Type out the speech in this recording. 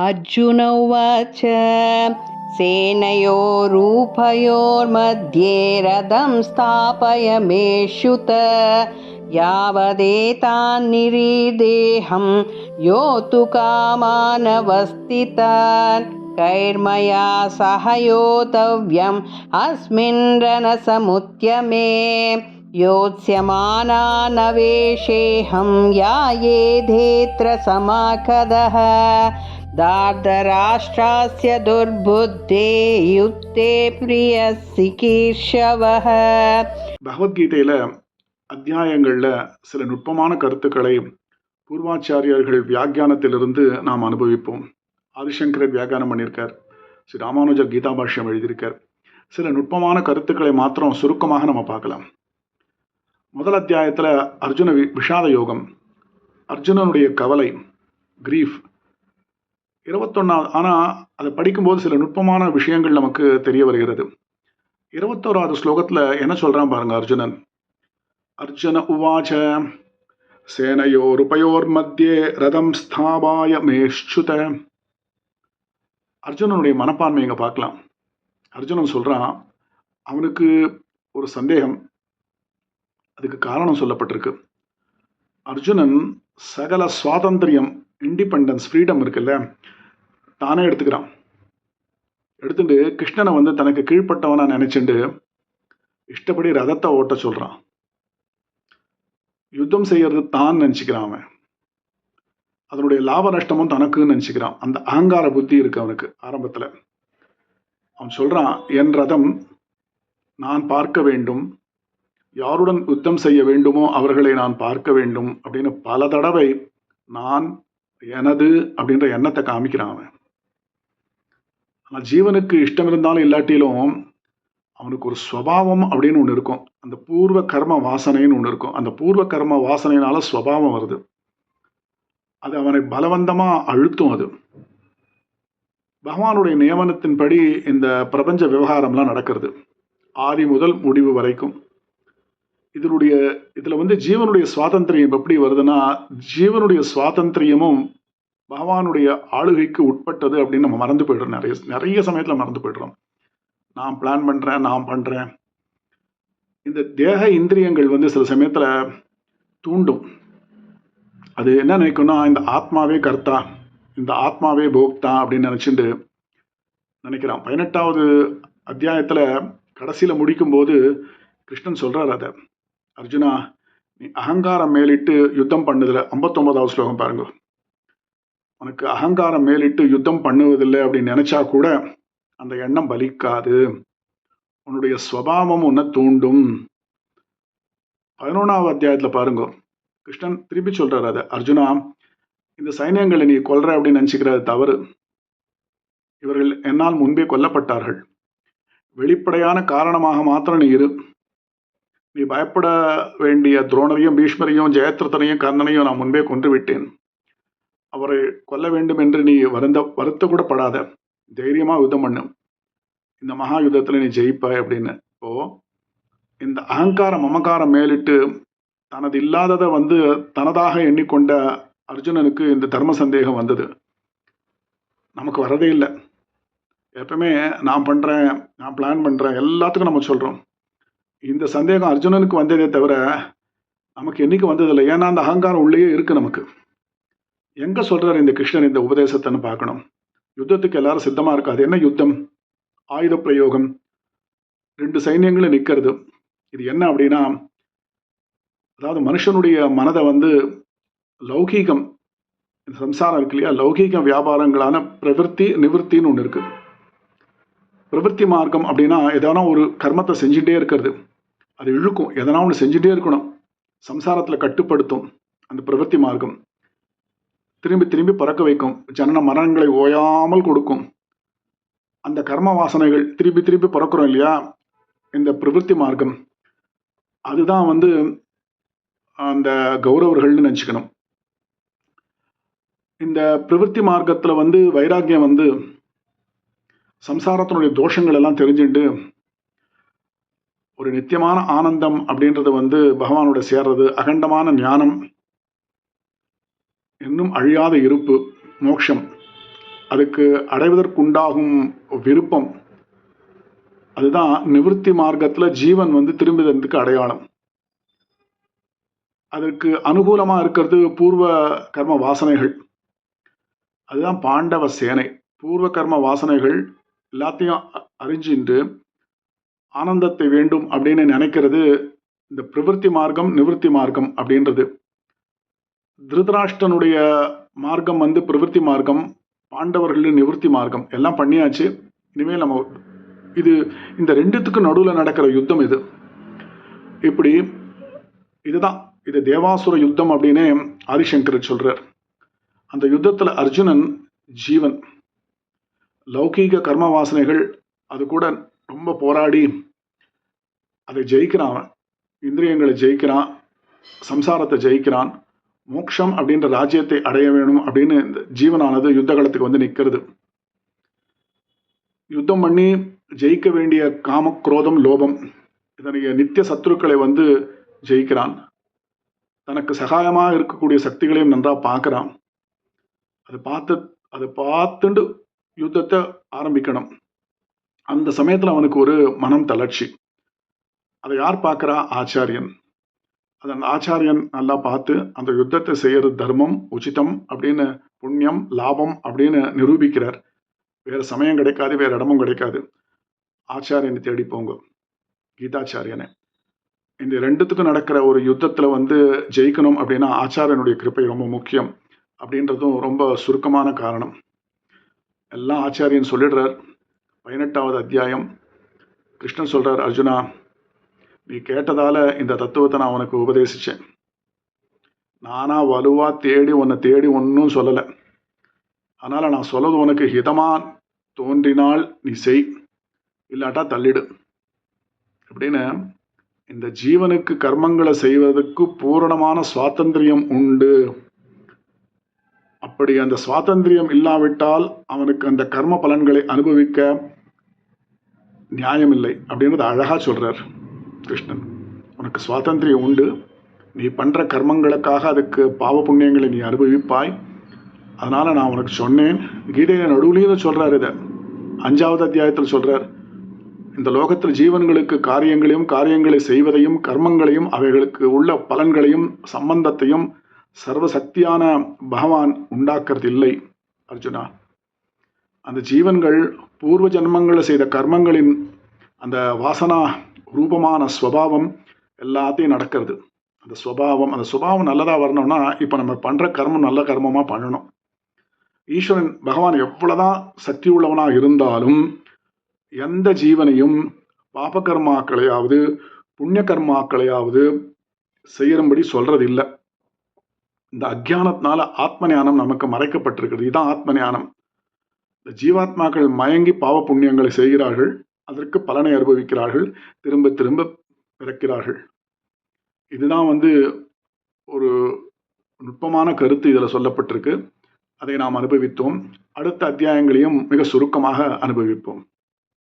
अर्जुन उवाच सेनयोरूपयोर्मध्ये रथं स्थापय मे शुत यावदेतान्निरिदेहं योतुकामानवस्थितान् कैर्मया सह योतव्यम् अस्मिन् न समुत्यमे योत्स्यमाना न वेशेऽहं या येधेत्रसमाखदः दार्धराष्ट्रास्य दुर्बुद्धे युक्ते प्रियसिकीर्षवः பகவத்கீதையில் அத்தியாயங்களில் சில நுட்பமான கருத்துக்களை பூர்வாச்சாரியர்கள் வியாக்கியானத்திலிருந்து நாம் அனுபவிப்போம் ஆதிசங்கரர் வியாக்கியானம் பண்ணியிருக்கார் ஸ்ரீ ராமானுஜர் கீதா பாஷ்யம் எழுதியிருக்கார் சில நுட்பமான கருத்துக்களை மாத்திரம் சுருக்கமாக நம்ம பார்க்கலாம் முதல் அத்தியாயத்தில் அர்ஜுன வி விஷாத யோகம் அர்ஜுனனுடைய கவலை கிரீஃப் இருபத்தொன்னாவது ஆனால் அதை படிக்கும்போது சில நுட்பமான விஷயங்கள் நமக்கு தெரிய வருகிறது. இருபத்தோராவது ஸ்லோகத்தில் என்ன சொல்கிறான் பாருங்க அர்ஜுனன். அர்ஜுன உவாச்ச சேனையோருபயோர் மத்தியே ரதம் ஸ்தாபாய மேஷ்சுத. அர்ஜுனனுடைய மனப்பான்மை இங்கே பார்க்கலாம். அர்ஜுனன் சொல்கிறான் அவனுக்கு ஒரு சந்தேகம். அதுக்கு காரணம் சொல்லப்பட்டிருக்கு. அர்ஜுனன் சகல சுவாதந்திரியம் இண்டிபெண்டன்ஸ் ஃப்ரீடம் இருக்குல்ல தானே எடுத்துக்கிறான். எடுத்துட்டு கிருஷ்ணனை வந்து தனக்கு கீழ்ப்பட்டவனா நினைச்சுண்டு இஷ்டப்படி ரதத்தை ஓட்ட சொல்கிறான் யுத்தம் செய்யறது தான் நினச்சிக்கிறான் அவன். அதனுடைய லாப நஷ்டமும் தனக்குன்னு நினச்சிக்கிறான். அந்த அகங்கார புத்தி இருக்கு அவனுக்கு ஆரம்பத்தில். அவன் சொல்கிறான் என் ரதம் நான் பார்க்க வேண்டும். யாருடன் யுத்தம் செய்ய வேண்டுமோ அவர்களை நான் பார்க்க வேண்டும் அப்படின்னு பல தடவை நான் எனது அப்படின்ற எண்ணத்தை காமிக்கிறான் அவன். ஆனால் ஜீவனுக்கு இஷ்டம் இருந்தாலும் இல்லாட்டிலும் அவனுக்கு ஒரு ஸ்வபாவம் அப்படின்னு ஒன்று இருக்கும். அந்த பூர்வ கர்ம வாசனைன்னு ஒன்று இருக்கும். அந்த பூர்வ கர்ம வாசனையினால ஸ்வபாவம் வருது. அது அவனை பலவந்தமாக அழுத்தும் அது. பகவானுடைய நியமனத்தின்படி இந்த பிரபஞ்ச விவகாரம்லாம் நடக்கிறது. ஆதி முதல் முடிவு வரைக்கும். இதனுடைய இதில் வந்து ஜீவனுடைய சுவாதந்திரியம் எப்படி வருதுன்னா ஜீவனுடைய சுவாதந்திரியமும் பகவானுடைய ஆளுகைக்கு உட்பட்டது அப்படின்னு நம்ம மறந்து போயிடுறோம். நிறைய நிறைய சமயத்தில் மறந்து போயிடுறோம். நான் பிளான் பண்ணுறேன் நான் பண்ணுறேன் இந்த தேக இந்திரியங்கள் வந்து சில சமயத்தில் தூண்டும். அது என்ன நினைக்கும்னா இந்த ஆத்மாவே கர்த்தா இந்த ஆத்மாவே போக்தா அப்படின்னு நினச்சிட்டு நினைக்கிறான். பதினெட்டாவது அத்தியாயத்தில் கடைசியில் முடிக்கும்போது கிருஷ்ணன் சொல்கிறார் அதை. அர்ஜுனா நீ அகங்காரம் மேலிட்டு யுத்தம் பண்ணதில் ஐம்பத்தொன்பதாவது ஸ்லோகம் பாருங்க. உனக்கு அகங்காரம் மேலிட்டு யுத்தம் பண்ணுவதில்லை அப்படின்னு நினச்சா கூட அந்த எண்ணம் பலிக்காது உன்னுடைய ஸ்வபாவம் உன்னை தூண்டும். பதினொன்றாவது அத்தியாயத்தில் பாருங்க. கிருஷ்ணன் திருப்பி சொல்கிறார் அதை. அர்ஜுனா இந்த சைன்யங்களை நீ கொல்ற அப்படின்னு நினச்சிக்கிறது தவறு. இவர்கள் என்னால் முன்பே கொல்லப்பட்டார்கள். வெளிப்படையான காரணமாக மாத்திரம் நீ இரு. நீ பயப்பட வேண்டிய துரோணரையும் பீஷ்மரையும் ஜெயத்ரதனையும் கர்ணனையும் நான் முன்பே கொன்று விட்டேன் அவரை கொல்ல வேண்டும் என்று நீ வருந்த வருத்த கூட படாத தைரியமாக யுத்தம் பண்ணு. இந்த மகா யுத்தத்தில் நீ ஜெயிப்பாய் அப்படின்னு. இப்போ இந்த அகங்காரம் மமக்காரம் மேலிட்டு தனது இல்லாததை வந்து தனதாக எண்ணிக்கொண்ட அர்ஜுனனுக்கு இந்த தர்ம சந்தேகம் வந்தது. நமக்கு வரதே இல்லை. எப்பவுமே நான் பண்ணுறேன் நான் பிளான் பண்ணுறேன் எல்லாத்துக்கும் நம்ம சொல்கிறோம் இந்த சந்தேகம் அர்ஜுனனுக்கு வந்ததே தவிர நமக்கு என்றைக்கு வந்ததில்லை. ஏன்னா அந்த அகங்காரம் உள்ளேயே இருக்குது நமக்கு. எங்கே சொல்கிறார் இந்த கிருஷ்ணன் இந்த உபதேசத்தைன்னு பார்க்கணும். யுத்தத்துக்கு எல்லாரும் சித்தமாக இருக்காது. என்ன யுத்தம்? ஆயுத பிரயோகம். ரெண்டு சைன்யங்களும் நிற்கிறது இது என்ன அப்படின்னா அதாவது மனுஷனுடைய மனதை வந்து லௌகீகம் இந்த சம்சாரம் இருக்கு இல்லையா? லௌகீக வியாபாரங்களான பிரவருத்தி நிவர்த்தின்னு ஒன்று இருக்குது பிரவருத்தி மார்க்கம் அப்படின்னா எதனா ஒரு கர்மத்தை செஞ்சுட்டே இருக்கிறது. அது இழுக்கும். எதனா ஒன்று செஞ்சுட்டே இருக்கணும். சம்சாரத்தில் கட்டுப்படுத்தும். அந்த பிரவர்த்தி மார்க்கம். திரும்பி திரும்பி பறக்க வைக்கும். ஜனன மரணங்களை ஓயாமல் கொடுக்கும். அந்த கர்ம வாசனைகள் திருப்பி திருப்பி பிறக்கிறோம் இல்லையா? இந்த பிரவருத்தி மார்க்கம். அதுதான் வந்து அந்த கௌரவர்கள்னு நினச்சிக்கணும். இந்த பிரவருத்தி மார்க்கத்தில் வந்து வைராக்கியம் வந்து சம்சாரத்தினுடைய தோஷங்கள் எல்லாம் தெரிஞ்சுட்டு ஒரு நித்தியமான ஆனந்தம் அப்படின்றது வந்து பகவானோட சேர்றது அகண்டமான ஞானம் இன்னும் அழியாத இருப்பு மோட்சம். அதுக்கு அடைவதற்குண்டாகும் விருப்பம். அதுதான் நிவிருத்தி மார்க்கத்தில் ஜீவன் வந்து திரும்பிதற்கு அடையாளம். அதற்கு அனுகூலமாக இருக்கிறது பூர்வ கர்ம வாசனைகள். அதுதான் பாண்டவ சேனை. பூர்வ கர்ம வாசனைகள் எல்லாத்தையும் அ- அறிஞ்சின்று ஆனந்தத்தை வேண்டும் அப்படின்னு நினைக்கிறது இந்த பிரவிற்த்தி மார்க்கம் நிவிருத்தி மார்க்கம் அப்படின்றது. திருதராஷ்டனுடைய மார்க்கம் வந்து பிரவிற்த்தி மார்க்கம் பாண்டவர்களின் நிவிருத்தி மார்க்கம். எல்லாம் பண்ணியாச்சு. இனிமேல் நம்ம இது இந்த ரெண்டுத்துக்கும் நடுவில் நடக்கிற யுத்தம் இது. இப்படி இதுதான். இது தேவாசுர யுத்தம் அப்படின்னு ஆதிசங்கர் சொல்கிறார் அந்த யுத்தத்தில் அர்ஜுனன் ஜீவன். லௌகீக கர்ம வாசனைகள் அது கூட ரொம்ப போராடி அதை ஜெயிக்கிறான். அவன் இந்திரியங்களை ஜெயிக்கிறான். சம்சாரத்தை ஜெயிக்கிறான். மோக்ஷம் அப்படின்ற ராஜ்யத்தை அடைய வேணும் அப்படின்னு இந்த ஜீவனானது யுத்த காலத்துக்கு வந்து நிற்கிறது யுத்தம் பண்ணி ஜெயிக்க வேண்டிய காம குரோதம் லோபம் இதனுடைய நித்திய சத்துருக்களை வந்து ஜெயிக்கிறான். தனக்கு சகாயமாக இருக்கக்கூடிய சக்திகளையும் நன்றாக பார்க்குறான். அதை பார்த்து அதை பார்த்துண்டு யுத்தத்தை ஆரம்பிக்கணும். அந்த சமயத்தில் அவனுக்கு ஒரு மனம் தளர்ச்சி. அதை யார் பார்க்குறா? ஆச்சாரியன். அதன் ஆச்சாரியன் நல்லா பார்த்து அந்த யுத்தத்தை செய்கிறது தர்மம் உச்சிதம் அப்படின்னு புண்ணியம் லாபம் அப்படின்னு நிரூபிக்கிறார். வேறு சமயம் கிடைக்காது வேற இடமும் கிடைக்காது. ஆச்சாரியனை தேடி போங்க. கீதாச்சாரியனை. இந்த ரெண்டுத்துக்கும் நடக்கிற ஒரு யுத்தத்தில் வந்து ஜெயிக்கணும் அப்படின்னா ஆச்சாரியனுடைய கிருப்பை ரொம்ப முக்கியம் அப்படின்றதும் ரொம்ப சுருக்கமான காரணம். எல்லாம் ஆச்சாரியன் சொல்லிடுறார். பதினெட்டாவது அத்தியாயம். கிருஷ்ணன் சொல்கிறார் அர்ஜுனா நீ கேட்டதால் இந்த தத்துவத்தை நான் உனக்கு உபதேசிச்சேன். நானாக வலுவாக தேடி உன்னை தேடி ஒன்றும் சொல்லலை. அதனால் நான் சொல்லது உனக்கு ஹிதமாக தோன்றினால் நீ செய். இல்லாட்டா தள்ளிடு. அப்படின்னு இந்த ஜீவனுக்கு கர்மங்களை செய்வதற்கு பூரணமான சுவாதந்திரியம் உண்டு. அப்படி அந்த சுவாதந்திரியம் இல்லாவிட்டால் அவனுக்கு அந்த கர்ம பலன்களை அனுபவிக்க நியாயமில்லை அப்படின்றது அழகாக சொல்கிறார் கிருஷ்ணன். உனக்கு சுவாதந்திரியம் உண்டு. நீ பண்ணுற கர்மங்களுக்காக அதுக்கு பாவ புண்ணியங்களை நீ அனுபவிப்பாய். அதனால் நான் உனக்கு சொன்னேன். கீதையை நடுவுலையும் சொல்கிறார் இதை. அஞ்சாவது அத்தியாயத்தில் சொல்கிறார் இந்த லோகத்தில் ஜீவன்களுக்கு காரியங்களையும் காரியங்களை செய்வதையும் கர்மங்களையும் அவைகளுக்கு உள்ள பலன்களையும் சம்பந்தத்தையும் சர்வசக்தியான பகவான் உண்டாக்குறது இல்லை அர்ஜுனா. அந்த ஜீவன்கள் பூர்வ ஜன்மங்களில் செய்த கர்மங்களின் அந்த வாசனா ரூபமான ஸ்வபாவம் எல்லாத்தையும் நடக்கிறது. அந்த ஸ்வபாவம் அந்த சுபாவம் நல்லதாக வரணும்னா இப்போ நம்ம பண்ணுற கர்மம் நல்ல கர்மமாக பண்ணணும். ஈஸ்வரன் பகவான் எவ்வளோதான் சக்தி உள்ளவனாக இருந்தாலும் எந்த ஜீவனையும் பாப கர்மாக்களையாவது புண்ணிய கர்மாக்களையாவது செய்யறும்படி சொல்றது இல்லை இந்த அக்ஞானத்தினால ஆத்ம ஞானம் நமக்கு மறைக்கப்பட்டிருக்கிறது. இதுதான் ஆத்ம ஞானம் இந்த ஜீவாத்மாக்கள் மயங்கி பாவ புண்ணியங்களை செய்கிறார்கள். அதற்கு பலனை அனுபவிக்கிறார்கள். திரும்ப திரும்ப பிறக்கிறார்கள். இதுதான் வந்து ஒரு நுட்பமான கருத்து இதில் சொல்லப்பட்டிருக்கு. அதை நாம் அனுபவித்தோம். அடுத்த அத்தியாயங்களையும் மிக சுருக்கமாக அனுபவிப்போம்.